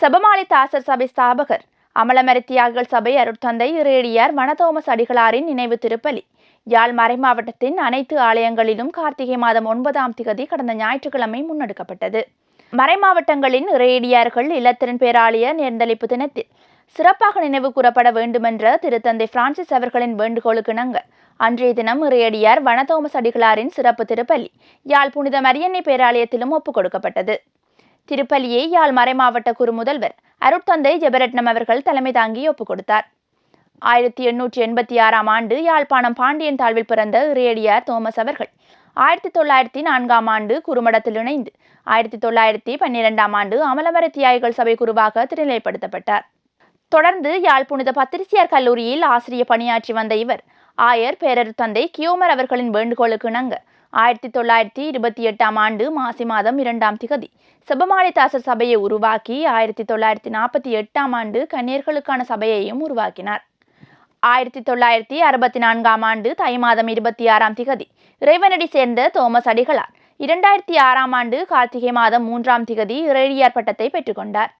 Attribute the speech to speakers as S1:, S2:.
S1: செபமாலி தாசர் சபை ஸ்தாபகர். அமலமரித்தியாகிகள் சபை அருட்தந்தை ரேடியார் வனதோமஸ் அடிகளாரின் நினைவு திருப்பலி. யாழ் மறைமாவட்டத்தின் அனைத்து ஆலயங்களிலும் கார்த்திகை மாதம் ஒன்பதாம் திகதி கடந்த ஞாயிற்றுக்கிழமை முன்னெடுக்கப்பட்டது. மறைமாவட்டங்களின் ரேடியார்கள் இல்லத்திறன் பேராலய நேர்ந்தளிப்பு தினத்தில் சிறப்பாக நினைவு கூறப்பட வேண்டுமென்ற திருத்தந்தை பிரான்சிஸ் அவர்களின் வேண்டுகோளுக்கு இணங்க அன்றைய தினம் இறையடியார் வனதோமஸ் அடிகளாரின் சிறப்பு திருப்பலி யாழ் புனித மரியன்னை பேராலயத்திலும் ஒப்புக் கொடுக்கப்பட்டது. திருப்பலியை யாழ் மறைமாவட்ட குறு முதல்வர் அருட்தந்தை ஜெபரட்னம் அவர்கள் தலைமை தாங்கி ஒப்புக் கொடுத்தார். ஆயிரத்தி எண்ணூற்றி எண்பத்தி ஆறாம் ஆண்டு யாழ்ப்பாணம் பாண்டியன் தாழ்வில் பிறந்த ரேடியார் தோமஸ் அவர்கள் ஆயிரத்தி தொள்ளாயிரத்தி நான்காம் ஆண்டு குறுமடத்தில் இணைந்து ஆயிரத்தி தொள்ளாயிரத்தி பன்னிரெண்டாம் ஆண்டு அமலமர தியாயிகள் சபை குருவாக திருநிலைப்படுத்தப்பட்டார் தொடர்ந்து யாழ் புனித பத்திரிசியார் கல்லூரியில் ஆசிரியர் பணியாற்றி வந்த இவர் ஆயர் பேரர் தந்தை கியோமர் அவர்களின் வேண்டுகோளுக்கு இணங்க. ஆயிரத்தி தொள்ளாயிரத்தி இருபத்தி எட்டாம் ஆண்டு மாசி மாதம் இரண்டாம் திகதி செபமாளிதாசர் சபையை உருவாக்கி ஆயிரத்தி தொள்ளாயிரத்தி நாற்பத்தி எட்டாம் ஆண்டு கன்னியர்களுக்கான சபையையும் உருவாக்கினார். ஆயிரத்தி தொள்ளாயிரத்தி அறுபத்தி நான்காம் ஆண்டு தை மாதம் இருபத்தி ஆறாம் திகதி இறைவனடி சேர்ந்த தோமஸ் அடிகளார் இரண்டாயிரத்தி ஆறாம் ஆண்டு கார்த்திகை மாதம் மூன்றாம் திகதி இறையியார் பட்டத்தை பெற்றுக்கொண்டார்.